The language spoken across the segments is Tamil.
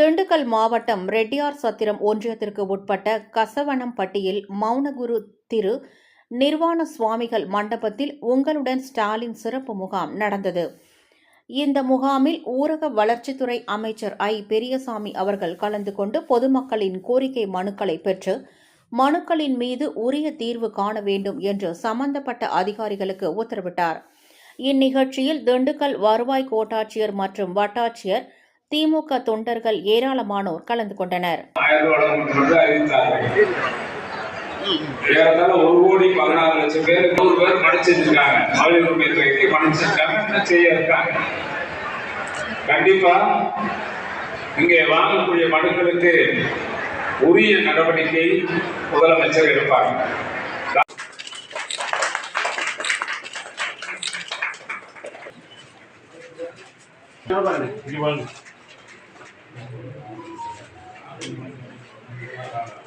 திண்டுக்கல் மாவட்டம் ரெட்டியார் சத்திரம் ஒன்றியத்திற்கு உட்பட்ட கசவனம்பட்டியில் மௌனகுரு திரு நிர்வாண சுவாமிகள் மண்டபத்தில் உங்களுடன் ஸ்டாலின் சிறப்பு முகாம் நடந்தது. இந்த முகாமில் ஊரக வளர்ச்சித்துறை அமைச்சர் ஐ. பெரியசாமி அவர்கள் கலந்து கொண்டு பொதுமக்களின் கோரிக்கை மனுக்களை பெற்று மனுக்களின் மீது உரிய தீர்வு காண வேண்டும் என்று சம்பந்தப்பட்ட அதிகாரிகளுக்கு உத்தரவிட்டார். இந்நிகழ்ச்சியில் திண்டுக்கல் வருவாய் கோட்டாட்சியர் மற்றும் வட்டாட்சியர் திமுக தொண்டர்கள் ஏராளமானோர் கலந்து கொண்டனர். ஏறத்தாழ ஒரு கோடி பதினாறு லட்சம் பேர் நூறு பேர் படிச்சிருக்காங்க. மகளிர் உரிமை துறைக்கு படிச்சிருக்காங்க என்ன செய்ய இருக்காங்க. கண்டிப்பா இங்கே வாங்கக்கூடிய மனுக்களுக்கு உரிய நடவடிக்கை முதலமைச்சர் எடுப்பார்.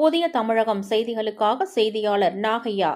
புதிய தமிழகம் செய்திகளுக்காக செய்தியாளர் நாகையா.